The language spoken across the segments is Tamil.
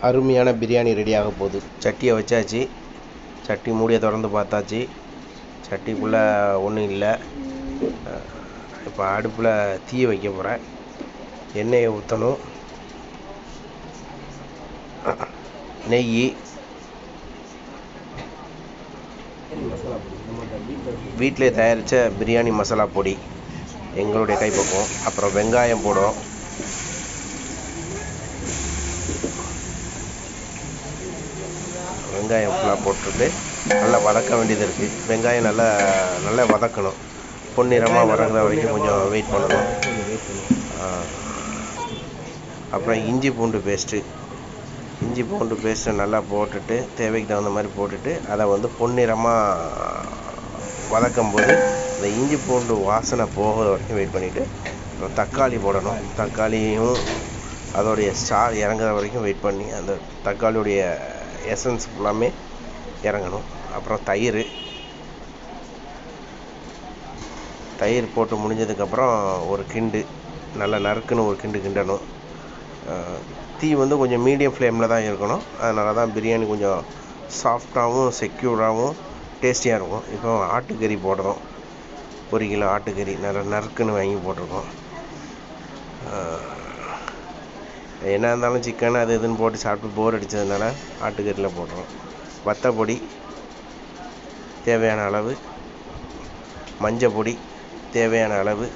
அருமையான பிரியாணி ரெடி போகுது. சட்டியை வச்சாச்சு. சட்டி மூடியை திறந்து பார்த்தாச்சு. சட்டிக்குள்ளே ஒன்றும் இல்லை. இப்போ அடுப்பில் தீயை வைக்க போகிறேன் எண்ணெயை ஊற்றணும் நெய். வீட்டிலே தயாரித்த பிரியாணி மசாலா பொடி. எங்களுடைய கைப்பக்கம் அப்புறம் வெங்காயம் போடும் வெங்காயம் ஃபுல்லாக போட்டுட்டு நல்லா வதக்க வேண்டியது இருக்குது வெங்காயம் நல்லா நல்லா வதக்கணும். பொன்னிறமாக வதங்குற வரைக்கும் கொஞ்சம் வெயிட் பண்ணணும். அப்புறம் இஞ்சி பூண்டு பேஸ்ட்டு இஞ்சி பூண்டு பேஸ்ட்டை நல்லா போட்டுட்டு தேவைக்கு தகுந்த மாதிரி போட்டுட்டு அதை வந்து பொன்னிறமாக வதக்கும்போது இந்த இஞ்சி பூண்டு வாசனை போகிற வரைக்கும் வெயிட் பண்ணிவிட்டு அப்புறம் தக்காளி போடணும். தக்காளியும் அதோடைய ஸ்டார் இறங்குற வரைக்கும் வெயிட் பண்ணி அந்த தக்காளியுடைய எசன்ஸ் ஃபுல்லாமே இறங்கணும். அப்புறம் தயிர். தயிர் போட்டு முடிஞ்சதுக்கப்புறம் ஒரு கிண்டு. நல்லா நறுக்குன்னு ஒரு கிண்டு கிண்டணும். தீ வந்து கொஞ்சம் மீடியம் ஃப்ளேமில் தான் இருக்கணும். அதனால தான் பிரியாணி கொஞ்சம் சாஃப்டாகவும் செக்யூர்டாகவும் டேஸ்டியாக இருக்கும். இப்போ ஆட்டுக்கறி போடுறோம். ஒரு கிலோ ஆட்டுக்கறி. நல்லா நறுக்குன்னு வாங்கி போட்டிருக்கோம். என்ன இருந்தாலும் சிக்கன் அது இதுன்னு போட்டு சாப்பிட்டு போர் அடித்ததுனால ஆட்டுக்கறியில் போடுறோம். வத்தப்பொடி தேவையான அளவு மஞ்சள் பொடி தேவையான அளவு.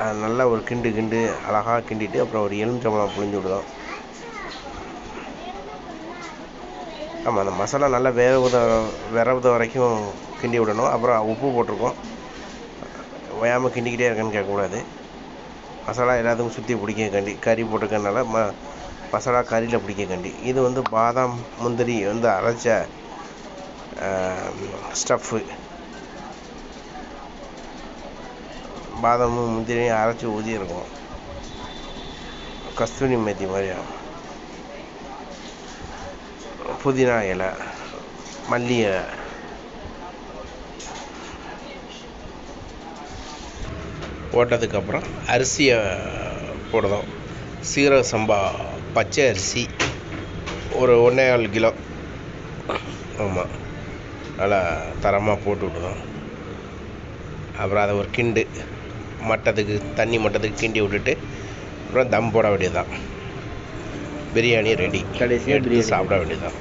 அது நல்லா ஒரு கிண்டு கிண்டு அழகாக கிண்டிட்டு அப்புறம் ஒரு எலுமிச்சம்பழம் புழிஞ்சு விடுதோம் ஆமாம் அந்த மசாலா நல்லா வேக வித விரவுத வரைக்கும் கிண்டி விடணும். அப்புறம் உப்பு போட்டிருக்கோம். ஓயாமல் கிண்டிக்கிட்டே இருக்கேன்னு கேட்கக்கூடாது. மசாலா எல்லாத்துக்கும் சுற்றி பிடிக்க கண்டி கறி போட்டிருக்கனால ம மசாலா கறியில் பிடிக்க கண்டி. இது வந்து பாதாம் முந்திரி வந்து அரைச்ச ஸ்டஃப்பு பாதாமும் முந்திரியும் அரைச்சி ஊதி இருக்கும். கஸ்தூரி மேத்தி மாதிரி புதினா இலை மல்லி இலை போட்டதுக்கப்புறம் அரிசியை போடுறோம். சீரக சம்பா பச்சை அரிசி ஒரு ஒன்றே கால். கிலோ ஆமாம் நல்லா தரமாக போட்டு விட்டுறோம் அப்புறம் அதை ஒரு கிண்டு மட்டத்துக்கு தண்ணி மட்டத்துக்கு கிண்டி விட்டுட்டு அப்புறம் தம் போட வேண்டியதுதான். பிரியாணி ரெடி கடைசியா எடுத்து பிரியாணி. சாப்பிட வேண்டியதுதான்.